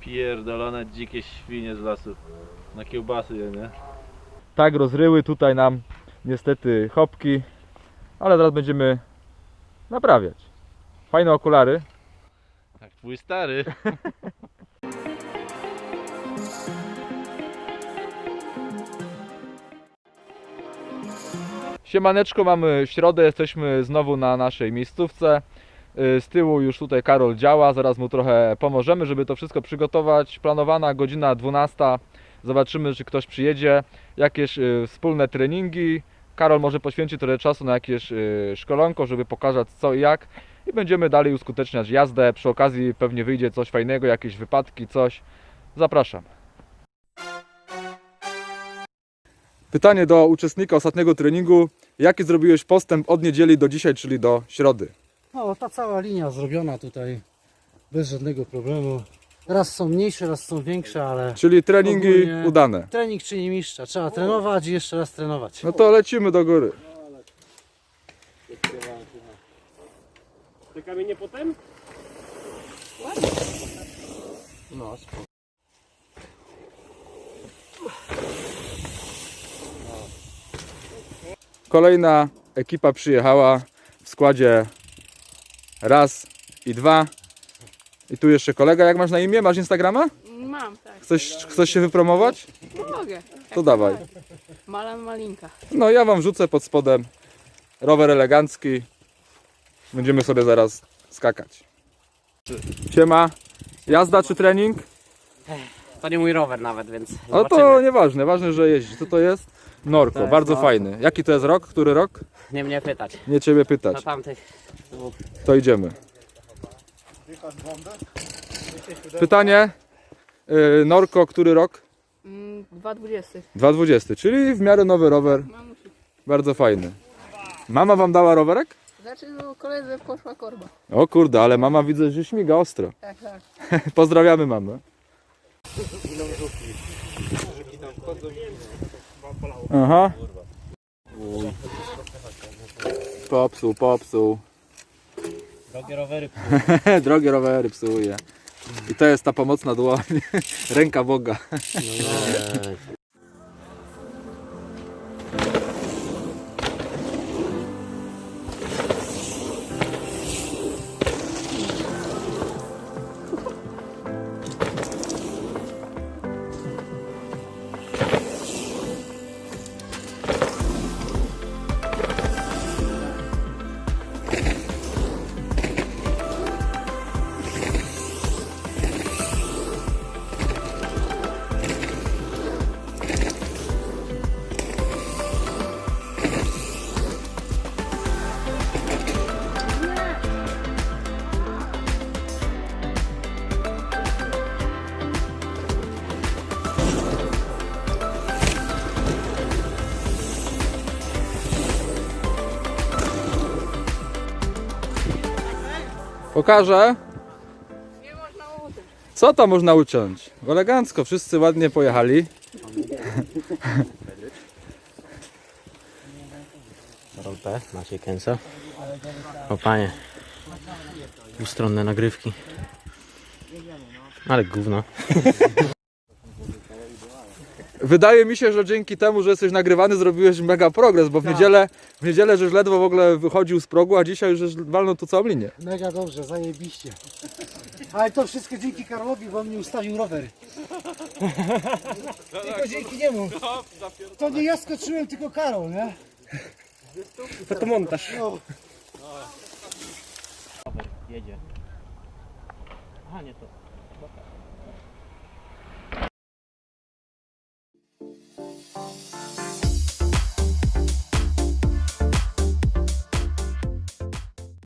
Pierdolone dzikie świnie z lasu. Na kiełbasy je, nie? Tak rozryły tutaj nam niestety chopki, ale zaraz będziemy naprawiać. Fajne okulary. Tak, twój stary. Siemaneczko, mamy środę, jesteśmy znowu na naszej miejscówce. Y, Z tyłu już tutaj Karol działa, zaraz mu trochę pomożemy, żeby to wszystko przygotować. Planowana godzina 12. Zobaczymy, czy ktoś przyjedzie. Jakieś y, wspólne treningi. Karol może poświęci trochę czasu na jakieś y, szkolonko, żeby pokazać co i jak. I będziemy dalej uskuteczniać jazdę. Przy okazji pewnie wyjdzie coś fajnego, jakieś wypadki, coś. Zapraszam. Pytanie do uczestnika ostatniego treningu. Jaki zrobiłeś postęp od niedzieli do dzisiaj, czyli do środy? No, ta cała linia zrobiona tutaj bez żadnego problemu. Raz są mniejsze, raz są większe, ale Czyli treningi Ogólnie- udane. trening czyni mistrza. Trzeba trenować i jeszcze raz trenować. No to lecimy do góry. Te kamienie potem? No, Kolejna ekipa przyjechała w składzie raz i dwa. I tu jeszcze kolega. Jak masz na imię? Masz Instagrama? Mam, tak. Chcesz, chcesz się wypromować? No mogę. To dawaj. Malan Malinka. No ja wam wrzucę pod spodem rower elegancki. Będziemy sobie zaraz skakać. Siema. Jazda czy trening? To nie mój rower nawet, więc No to nieważne, ważne, że jeździsz. Co to jest? Norko, To jest bardzo Norko. fajny. Jaki to jest rok? Który rok? Nie mnie pytać. Nie ciebie Na pytać. tamtych dwóch. To idziemy. Pytanie. Yy, Norko, który rok? Mm, 2,20. 2020, czyli w miarę nowy rower. Mamusi. Bardzo fajny. Mama wam dała rowerek? Znaczy, no koledze poszła korba. O kurde, ale mama widzę, że śmiga ostro. Tak, tak. Pozdrawiamy mamę. Aha. Popsuł, popsuł. Drogie rowery. Drogie rowery psuje. I to jest ta pomocna dłoń. Ręka Boga. Pokażę. Nie uczyć. Co tam można uciąć? Elegancko, wszyscy ładnie pojechali. Rolpę, Maciej Kęso. O panie. Dwustronne nagrywki. Ale gówno. Wydaje mi się, że dzięki temu, że jesteś nagrywany, zrobiłeś mega progres, bo w niedzielę, w niedzielę żeś ledwo w ogóle wychodził z progu, a dzisiaj już żeś walnął tu całą linię. mega dobrze, zajebiście. Ale to wszystko dzięki Karolowi, bo on mi ustawił rower. Tylko dzięki niemu. To nie ja skoczyłem, tylko Karol, nie? Fotomontaż. No. Jedzie. Aha, nie to.